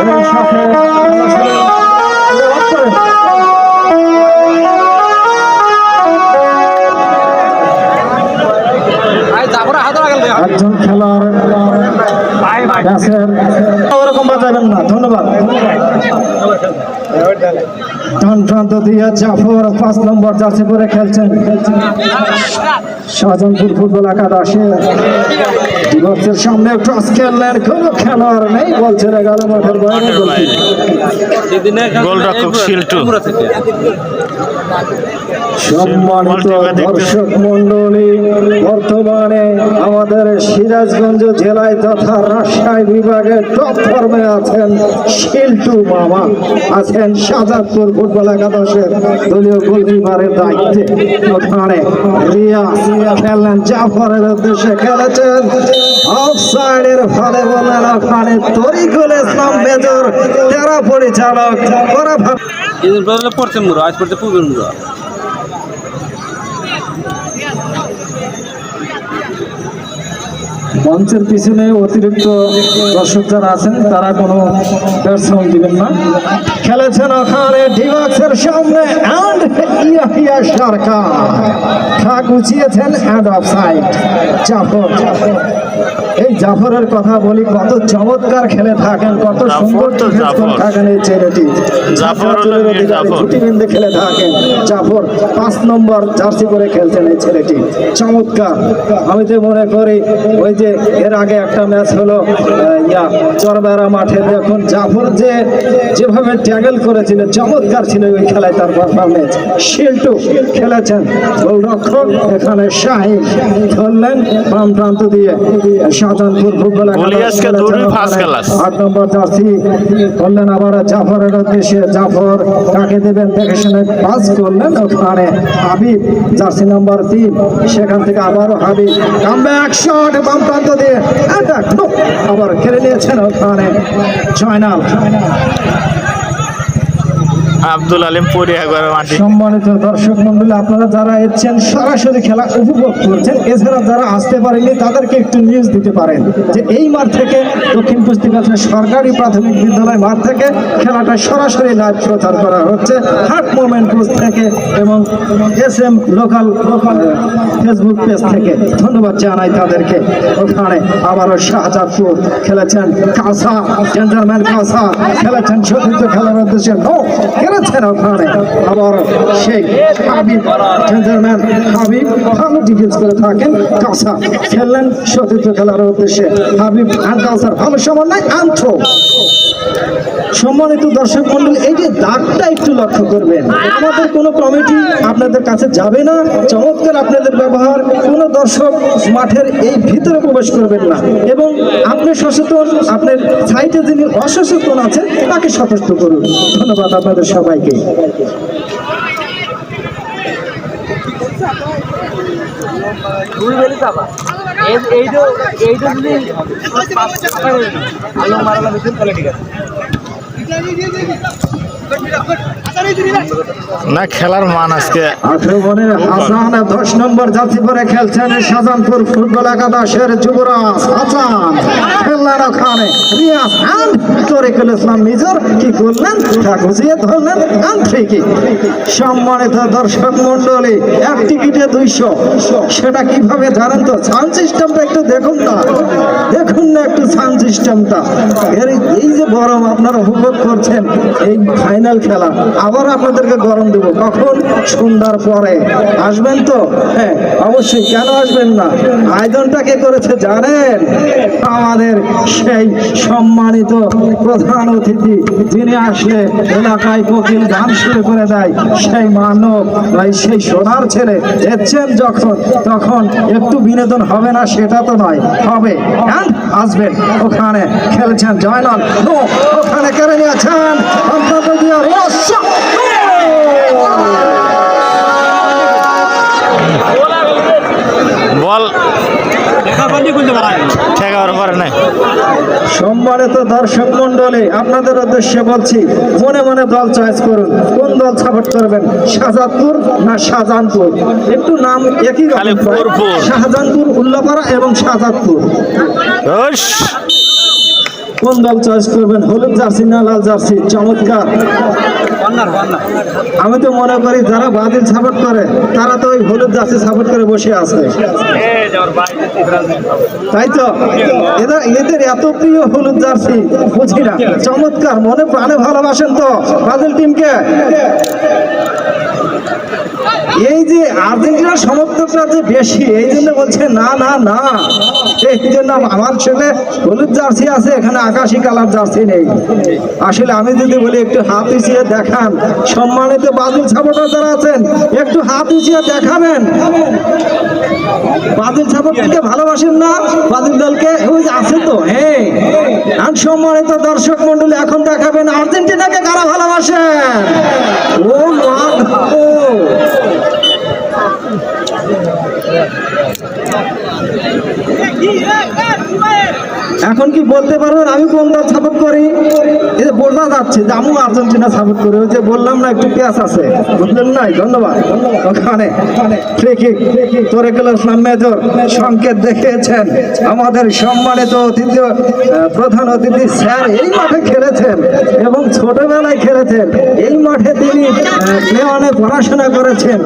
এবং সাথে একজন খেলোয়াড় ওরকম বাজাবেন না ধন্যবাদ। ডান প্রান্ত দিয়ে জাফর পাঁচ নম্বর জার্সি পরে খেলছেন। শাহজাহানপুর ফুটবল একাদশে। ডিভক্সের সামনে টস খেললেন কোন খেলোয়াড় নেই। বলছে এগারো মাঠের বাইরে। গোলরক্ষক শিল্টু। সম্মানিত দর্শক মন্ডলী বর্তমানে আমাদের সিরাজগঞ্জ জেলায় তথা রাজশাহী বিভাগে টপ ফর্মে আছেন শিল্টু মামা। আছেন শাহজাদপুর ফুটবল একাদশের দলীয় গোলকিপারের দায়িত্বে। ওখানে রিয়াজ খেললেন জাফরের উদ্দেশ্যে খেলেছেন। অফ সাইডের ফলে বললেন ওখানে তরিকুল ইসলাম মেজর তেরা পরিচালক পড়ছে মুরো আজ 这个 মঞ্চের পিছনে অতিরিক্ত দর্শক যারা আছেন তারা কোনো দর্শন দিবেন না। খেলেছেন ওখানে ডিভাক্সের সামনে অ্যান্ড ইয়াহিয়া সরকার। ঠাক উঁচিয়েছেন অ্যান্ড অফ সাইড জাফর। এই জাফরের কথা বলি কত চমৎকার খেলে থাকেন কত সুন্দর। থাকেন এই ছেলেটি। জাফর খেলে থাকেন। জাফর পাঁচ নম্বর জার্সি পরে খেলছেন এই ছেলেটি। চমৎকার। আমি তো মনে করি ওই যে এর আগে একটা ম্যাচ হলো ইয়া চরবেড়া মাঠে। দেখুন জাফর যে যেভাবে ট্যাগল করেছিল চমৎকার ছিল ওই খেলায় তার পারফরমেন্স শিল্টু খেলেছেন গোলরক্ষক এখানে শাহিন ধরলেন বাম প্রান্ত দিয়ে। শাহজাহানপুর ফুটবল। আট নম্বর জার্সি করলেন আবার জাফরের উদ্দেশ্যে। জাফর কাকে দেবেন দেখে শুনে পাস করলেন ওখানে। হাবিব জার্সি নম্বর তিন। সেখান থেকে আবারও হাবিব। কামব্যাক শট বাম প্রান্ত দিয়ে অ্যাটাক আবার খেলে নিয়েছেন ওখানে জয়নাল। আব্দুল আলিম পরি একবার মাটি সম্মানিত দর্শক মন্ডলী, আপনারা যারা এসেছেন, সরাসরি খেলা উপভোগ করছেন, এছাড়া যারা আসতে পারেননি, তাদেরকে একটু নিউজ দিতে পারেন যে এই মাঠ থেকে দক্ষিণ কুস্তিগাছা সরকারি প্রাথমিক বিদ্যালয় মাঠ থেকে খেলাটা সরাসরি লাইভ প্রচার করা হচ্ছে। হাট মোমেন্ট পোস্ট থেকে এবং S M local local Facebook page থেকে। ধন্যবাদ জানাই তাদেরকে। ওখানে আবারও শাহজাদপুর খেলেছেন কাসা জেন্টারম্যান কাসা খেলেছেন সতীর্থ খেলার উদ্দেশ্যে। নো খেলেছেন ওখানে আবার হাবিব জেন্টারম্যান হাবিব ভালো ডিফেন্স করে থাকেন কাসা খেললেন সতীর্থ খেলার উদ্দেশ্যে। হাবিব অ্যান্ড কাসার ভালো সমন্বয় সম্মানিত দর্শক মন্ডল এই যে দাগটা একটু লক্ষ্য করবেন। আমাদের কোনো কমিটি আপনাদের কাছে যাবে না, চমৎকার আপনাদের ব্যবহার, কোনো দর্শক মাঠের এই ভিতরে প্রবেশ করবেন না। এবং আপনি সচেতন, আপনার সাইটে যিনি অসচেতন আছেন, তাকে সতর্ক করুন। ধন্যবাদ আপনাদের সবাইকে। আলো মারালা বেশি তাহলে ঠিক আছে। না, খেলার মান আজকে। দশ নম্বর জাতি পরে খেলছেন শাহজাহানপুর ফুটবল একাদশের যুবরাজ খেললেন ওখানে তা সম্মানিত দর্শক মন্ডলী এক টিকিটে দুইশো। সেটা কীভাবে জানেন তো? সাউন্ড সিস্টেমটা একটু দেখুন না। দেখুন না একটু সাউন্ড সিস্টেমটা এই যে গরম আপনারা উপভোগ করছেন, এই ফাইনাল খেলা আবার আপনাদেরকে গরম দেব। কখন? সন্ধ্যার পরে। আসবেন তো? হ্যাঁ অবশ্যই। কেন আসবেন না? আয়োজনটা কে করেছে জানেন? আমাদের সেই সম্মানিত প্রধান অতিথি যিনি আসলে এলাকায় কোকিল গান শুরু করে দেয়, সেই মানব, ভাই, সেই সোনার ছেলে এসছেন যখন? তখন একটু বিনোদন হবে না, সেটা তো নয়। হবে। হ্যাঁ আসবেন ওখানে খেলছেন জয়নাল ওখানে কেড়ে নিয়েছেন। রহস্য। বল। নাই। সম্মানিত দর্শক মন্ডলী আপনাদের উদ্দেশ্যে বলছি মনে মনে দল চয়েস করুন। কোন দল সাপোর্ট করবেন? শাহজাদপুর না শাহজাহানপুর? একটু নাম একই। শাহজাহানপুর উল্লাপাড়া এবং শাহজাদপুর কোন দল চয়েস করবেন? হলুদ জার্সি না লাল জার্সি? চমৎকার। আমি তো মনে করি যারা বাতিল সাপোর্ট করে, তারা তো ওই হলুদ জার্সি সাপোর্ট করে বসে আছে। তাই তো? এদের এদের এত প্রিয় হলুদ জার্সি, বুঝি না? চমৎকার। মনে প্রাণে ভালোবাসেন তো ব্রাজিল টিমকে এই যে আর্জেন্টিনার সমর্থকরা যে বেশি, এই জন্য বলছে, না না না। এই জন্য আমার ছেলে হলুদ জার্সি আছে, এখানে আকাশি কালার জার্সি নেই। আসলে আমি যদি বলি, একটু হাত উঁচিয়ে দেখান। সম্মানিত বাদুল সাপোর্টার যারা আছেন, একটু হাত উঁচিয়ে দেখাবেন। বাদুল সাপোর্টকে ভালোবাসেন না? বাদুল দলকে? ওই আছে তো হ্যাঁ। সম্মানিত দর্শক মন্ডলী এখন দেখাবেন আর্জেন্টিনাকে কারা ভালোবাসেন? ও, মা এখন কি বলতে পারবেন? আমি কোন দল সাপোর্ট করি? এই যে বোঝা যাচ্ছে যে আমি আর্জেন্টিনা সাপোর্ট করি। ওই যে বললাম না, একটু পেঁয়াজ আছে। বুঝলেন নাই ধন্যবাদ। ওখানে ঠিকই তরিকুল ইসলাম মেজর সংকেত দেখিয়েছেন, আমাদের সম্মানিত অতিথি প্রধান অতিথি স্যার, এই মাঠে খেলেছেন এবং ছোটবেলায় খেলেছেন। এই মাঠে তিনি পড়াশোনা করেছেন।